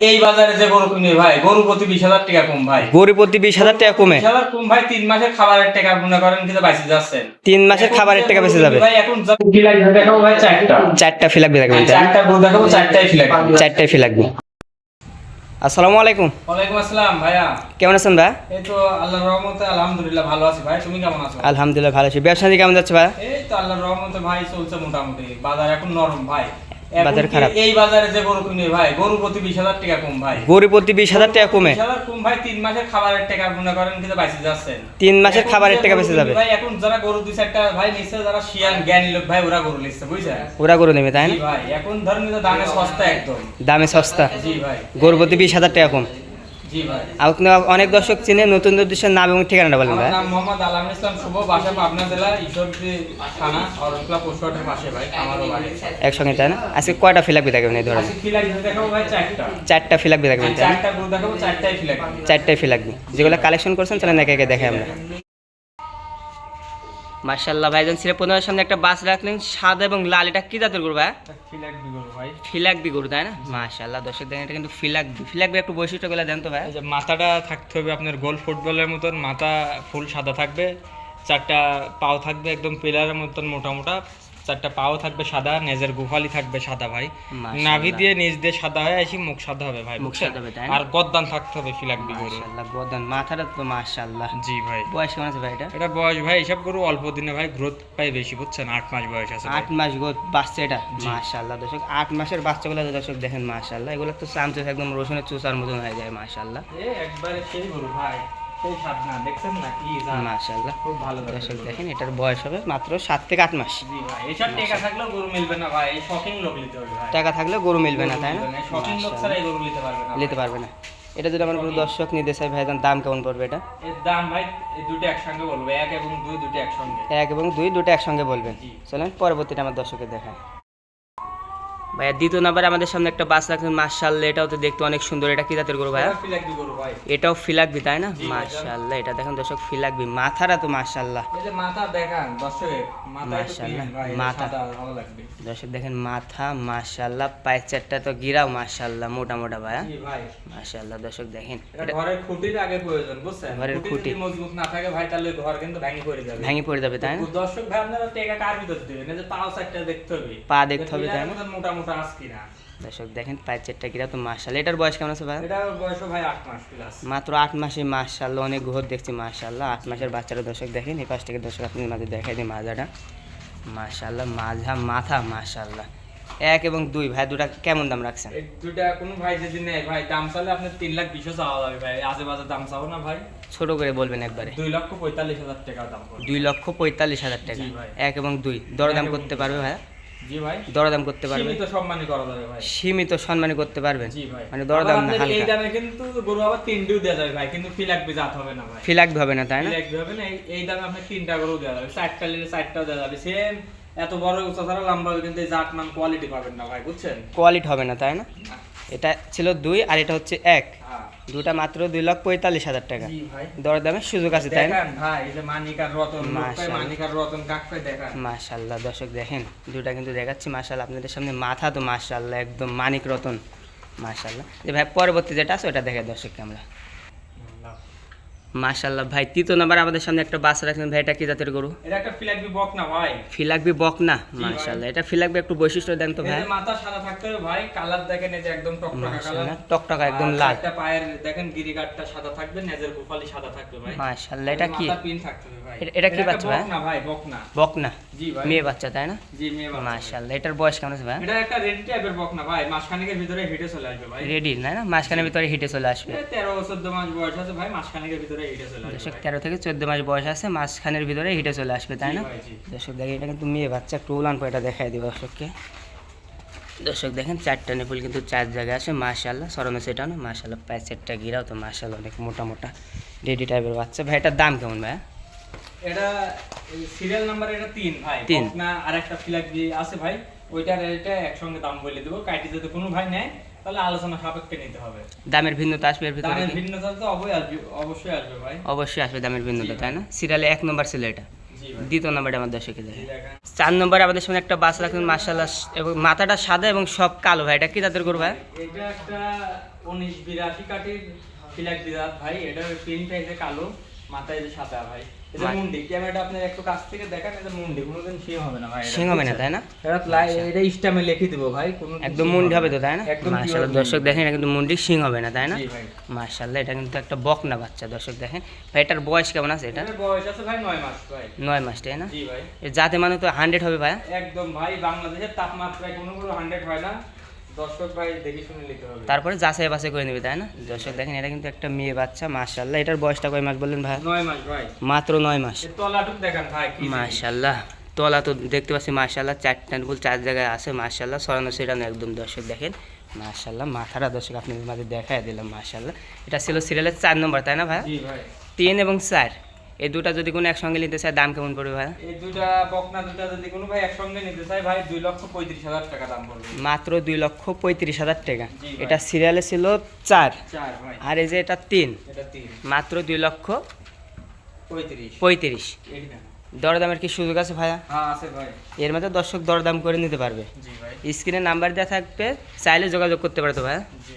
এই বাজারে যে গরু কিনে ভাই গরু প্রতি বিশ হাজার টাকা কম ভাই। গরু প্রতি বিশ হাজার টাকা কমে? বিশ হাজার কম ভাই তিন মাসের খাবারের টাকা মনে করেন কিন্তু বাঁচে যাচ্ছেন। তিন মাসের খাবারের টাকা বেঁচে যাবে? ভাই এখন যা কি লাগবে দেখাবো ভাই চারটা। চারটা ফি লাগবে দেখবেন তাই না? চারটা গরু দেখাবো চারটাই ফিলে চারটায় ফি লাগবে আসসালামু আলাইকুম। ওয়ালাইকুম আসসালাম ভাইয়া। কেমন আছেন ভাই? এই তো আল্লাহর রহমতে আলহামদুলিল্লাহ ভালো আছি ভাই। তুমি কেমন আছো? আলহামদুলিল্লাহ ভালো আছি। ব্যবসা কেমন যাচ্ছে ভাই? এই তো আল্লাহর রহমতে ভাই চলছে মোটামুটি। বাজার এখন নরম ভাই। বাজার খারাপ। এই বাজারে যে গরু কিনে ভাই? গরু প্রতি বিশ হাজার টাকা কম ভাই। গরু প্রতি বিশ হাজার টাকা কমে। কম ভাই তিন মাসের খাবারের টাকা মনে করেন কিন্তু বাঁচে যাচ্ছেন। তিন মাসের খাবারের টাকা বেঁচে যাবে। ভাই এখন যারা গরু দুই চারটা ভাই নিচ্ছে যারা শিয়ান জ্ঞানী লোক ভাই ওরা গরু নিচ্ছে বুঝছেন? ওরা গরু নেবে তাই না? ভাই এখন ধরেন দামে সস্তা একদম। দামে সস্তা। জি ভাই। গরু প্রতি বিশ হাজার টাকা কম। আপনি অনেক দর্শক চিনে নতুন উদ্দেশ্যের নাম এবং ঠিকানাটা বলেন ভাই। নাম মোহাম্মদ আলাম ইসলাম শুভ বাসা পাবনা জেলা ঈশ্বরদী থানা অরণকলা পোস্টমার্টের পাশে ভাই আমারও বাড়ি। একসঙ্গে তাই না? আজকে কয়টা ফিলাপ দেখবেন এই ধরেন আজকে কি লাগবে দেখাবো ভাই চারটা। চারটা ফি লাগবে দেখবেন চারটা দেখাবো চারটাই ফি চারটাই চারটায় ফি লাগবে যেগুলো কালেকশন করছেন তাহলে একে একে দেখে আমরা। মার্শাল্লাহ ভাইজান ছিল পনেরোর সামনে একটা বাস রাখলেন সাদা এবং লাল এটা কি জাতের গরু ভাই? ভাই। ফিলাকবি গরু তাই না? মার্শাল্লাহ দর্শক দেখেন এটা কিন্তু ফিলাকবি ফিলাকবি একটু বৈশিষ্ট্যগুলো দেন তো ভাই। যে মাথাটা থাকতে হবে আপনার গোল ফুটবলের মতন মাথা ফুল সাদা থাকবে চারটা পাও থাকবে একদম পিলারের মতন মোটা মোটা। চারটা পাও থাকবে সাদা নেজের গুফালি থাকবে সাদা ভাই। নাভি দিয়ে নিচ দিয়ে সাদা হয়ে আসি মুখ সাদা হবে ভাই মুখ সাদা হবে, তাই আর গদ্দান থাকতে হবে ফিলাকবি গরু মার্শাল্লাহ গদন মাথাটা তো মার্শাল্লাহ জি ভাই। বয়স কেমন আছে ভাই এটা? এটা বয়স ভাই এসব গরু অল্প দিনে ভাই গ্রোথ পাই বেশি বুঝছেন? আট মাস বয়স আছে। আট মাস গো বাচ্চা এটা? মার্শাল্লাহ দর্শক আট মাসের বাচ্চাগুলো দর্শক দেখেন মার্শাল্লাহ এগুলো তো চামচে একদম রসুনের চুষার মতন হয়ে যায় মার্শাল্লাহ এ একবারে সেই গরু ভাই। খুব ভালো দর্শক দেখেন এটার বয়স হবে মাত্র সাত থেকে আট মাস। টাকা থাকলেও গরু মিলবে না ভাই এই লোক নিতে হবে টাকা থাকলে গরু মিলবে না তাই না? শখিং লোক ছাড়া গরু নিতে পারবে না নিতে পারবে না। এটা যদি আমার কোনো দর্শক নিতে চাই ভাই দাম কেমন পড়বে এটা? এর দাম ভাই দুটো একসঙ্গে বলব এক এবং দুই দুটো একসঙ্গে। এক এবং দুই দুটো একসঙ্গে বলবেন। চলেন পরবর্তীটা আমার দর্শকের দেখায়। ভাইয়া দ্বিতীয় নাম্বারে আমাদের সামনে একটা বাস রাখছেন মার্শাল্লাহ এটাও তো দেখতে অনেক সুন্দর। এটা কি জাতের গরু ভাইয়া? এটাও ফিলাকবি তাই না। মার্শাল্লাহ এটা দেখেন দর্শক ফিলাকবি মাথারা তো মার্শাল্লাহ মাথা দেখান দর্শক দেখেন মাথা মার্শাল্লাহ পায়ের চারটা তো গিরাও মার্শাল্লাহ মোটা মোটা ভাইয়া। মার্শাল্লাহ দর্শক দেখেন। ঘরের খুঁটির আগে প্রয়োজন বুঝছেন? ঘরের খুঁটি। মজবুত না থাকে ভাই তাহলে ঘর কিন্তু ভেঙে পড়ে যাবে। ভেঙে পড়ে যাবে তাই না? দর্শক ভাই আপনারা টেকা কার ভিতর দিবেন? এই যে পাও সাইডটা দেখতে হবে। পা দেখতে হবে, তাই না? মোটা মোটা কিনা? দর্শক দেখেন পায়ের চারটা গিরা তো এটার বয়স কেমন আছে ভাই? এটা বয়স ভাই আট মাস প্লাস মাত্র আট মাসে মার্শাল্লাহ অনেক ঘোর দেখছি মার্শাল্লাহ আট মাসের বাচ্চারা দর্শক দেখেন এই পাশ থেকে দর্শক আপনি মাঝে দেখাই দিই মাজাটা। মার্শাল্লাহ মাঝা মাথা মার্শাল্লাহ এক এবং দুই ভাই দুটা কেমন দাম রাখছেন? দুটা কোনো ভাই যদি নেয় ভাই দাম চাইলে আপনার তিন লাখ বিশও চাওয়া যাবে ভাই। বাজে দাম চাবো না ভাই। ছোট করে বলবেন একবারে। দুই লক্ষ পঁয়তাল্লিশ হাজার টাকা দাম দুই লক্ষ পঁয়তাল্লিশ হাজার টাকা। এক এবং দুই দরদাম করতে পারবে ভাই? জি ভাই। দরদাম করতে পারবেন। সীমিত সম্মানই করা যাবে ভাই। সীমিত সম্মানই করতে পারবেন। জি ভাই। মানে দরদাম না এই হালকা। দামে কিন্তু গরু আবার তিনটেও দেওয়া যাবে ভাই কিন্তু ফি লাগবে জাত হবে না ভাই। ফি লাগবে হবে না তাই না? লাগবে হবে না এই- দামে আপনার তিনটা গরু দেওয়া যাবে চারটা নিলে চারটাও দেওয়া যাবে। সেম এত বড় উচ্চতারা লম্বা হবে কিন্তু এই জাত মান কোয়ালিটি পাবেন না ভাই বুঝছেন? কোয়ালিটি হবে না তাই না। এটা ছিল দুই আর এটা হচ্ছে এক। দুটা মাত্র দুই লক্ষ পঁয়তাল্লিশ হাজার টাকা। দরদামের সুযোগ আছে তাই মাশাল্লাহ দর্শক দেখেন দুটা কিন্তু দেখাচ্ছি মাশাল্লাহ আপনাদের সামনে মাথা তো মাশাল্লাহ একদম মানিক রতন। মাশাল্লাহ যে ভাই পরবর্তী যেটা আছে ওটা দেখে দর্শককে আমরা। মাশাল্লাহ ভাই তৃতীয় নাম্বার আমাদের সামনে একটা বাস রাখলেন। ভাই এটা কি জাতের গরু? এটা একটা ফিলাকবি বক না ভাই। ফিলাকবি বক না। মাশাল্লাহ এটা ফিলাকবি একটু বৈশিষ্ট্য দেন তো ভাই। মাথা সাদা থাকতে হবে ভাই। কালার দেখেন এই যে একদম টকটকা কালার। টকটকা একদম লাল। একটা পায়ের দেখেন গিরিগাটটা সাদা থাকবে নেজের গোপালি সাদা থাকবে ভাই। মাশাল্লাহ এটা কি? মাথা পিন থাকতে হবে ভাই। এটা- কি বাচ্চা ভাই? না ভাই বক না বক না জি ভাই। মেয়ে বাচ্চা তাই না? জি মেয়ে বাচ্চা। মাশাল্লাহ এটার বয়স কেমন আছে ভাই? এটা একটা রেড টাইপের বক না ভাই। মাসখানেকের ভিতরে হেঁটে চলে আসবে ভাই। রেডি না না? মাঝখানের ভিতরে হিটে চলে আসবে। এই তেরো চোদ্দ মাস বয়স আছে ভাই। মাসখানেকের ভিতরে দর্শক তেরো থেকে চোদ্দ মাস বয়স আছে মাঝখানের ভিতরে হিটে চলে আসবে তাই না? দর্শক দেখেন এটা কিন্তু মেয়ে বাচ্চা একটু উলান এটা দেখাই দিব দর্শককে। দর্শক দেখেন চারটা নেপুল কিন্তু চার জায়গায় আছে মাশাল্লাহ সরমে সেটা না মাশাল্লাহ প্রায় চারটা গিরাও তো মাশাল্লাহ অনেক মোটা মোটা রেডি টাইপের বাচ্চা। ভাই এটার দাম কেমন ভাই? এটা সিরিয়াল নাম্বার এটা তিন ভাই। তিন। না আর একটা ফিলাক আছে ভাই। ওইটার এটা একসঙ্গে দাম বলে দেবো। কাইটি যদি কোনো ভাই নেয় তাহলে আলোচনা সাপেক্ষে নিতে হবে। দামের ভিন্নতা আসবে এর ভিতরে দামের ভিন্নতা তো অবশ্যই আসবে অবশ্যই আসবে ভাই। অবশ্যই আসবে দামের ভিন্নতা তাই না? সিরিয়ালে এক নম্বর ছিল এটা। দ্বিতীয় নম্বরটা আমার দর্শকে দেখে চার নম্বরে আমাদের সামনে একটা বাস রাখবেন মার্শাল্লাহ এবং মাথাটা সাদা এবং সব কালো ভাই। এটা কি জাতের করব এটা একটা উনিশ বিরাশি কাঠির ফিলাক বিরাট ভাই। এটার প্রিন্ট কালো মাথায় যে সাদা ভাই। এটা মুন্ডি ক্যামেরাটা আপনার একটু কাছ থেকে দেখেন এটা মুন্ডি কোনোদিন সিং হবে না ভাই এটা, শিং হবে না তাই না? এটা এটা স্টামে লিখে দিব ভাই কোনো একদম মুন্ডি হবে তো তাই না? একদম pure মাশাল্লাহ মুন্ডি। দর্শক দেখেন এটা কিন্তু মুন্ডি শিং হবে না তাই না? জি এটা কিন্তু একটা বকনা বাচ্চা দর্শক দেখেন। ভাই এটার বয়স কেমন আছে এটা? বয়স আছে ভাই নয় মাস ভাই। নয় মাস তাই না? জি ভাই। এর জাতে মানে তো হান্ড্রেড হবে ভাই। একদম ভাই বাংলাদেশের তাপমাত্রায় কোনো কোনো হান্ড্রেড হয় না। দর্শক ভাই দেখে শুনে নিতে হবে। তারপরে যাচাই বাছাই করে নেবে তাই না? দর্শক দেখেন এটা কিন্তু একটা মেয়ে বাচ্চা মাশাল্লাহ এটার বয়সটা কয় মাস বললেন ভাই? নয় মাস ভাই। মাত্র নয় মাস। তলাটুক দেখান ভাই মাশাল্লাহ তলা তো দেখতে পাচ্ছি মাশাল্লাহ চারটা ফুল চার জায়গায় আছে মাশাল্লাহ সরানো সেরানো একদম দর্শক দেখেন। মাশাল্লাহ মাথাটা দর্শক আপনাদের মাঝে দেখাই দিলাম মাশাল্লাহ এটা ছিল সিরিয়ালের চার নম্বর তাই না ভাই। তিন এবং চার। এই দুটা যদি কোনো একসঙ্গে নিতে চায় দাম কেমন পড়বে ভাই? এই দুটা বকনা দুটা যদি কোনো ভাই একসঙ্গে নিতে চাই ভাই দুই লক্ষ পঁয়ত্রিশ হাজার টাকা দাম পড়বে। মাত্র দুই লক্ষ পঁয়ত্রিশ হাজার টাকা। এটা সিরিয়ালে ছিল চার। আর এই যে এটা তিন। মাত্র দুই লক্ষ পঁয়ত্রিশ। দরদামের কি সুযোগ আছে ভাইয়া? হ্যাঁ আছে ভাই। এর মধ্যে দর্শক দরদাম করে নিতে পারবে। জি ভাই। স্ক্রিনে নাম্বার দেওয়া থাকবে চাইলে যোগাযোগ করতে পারতো ভাইয়া। জি।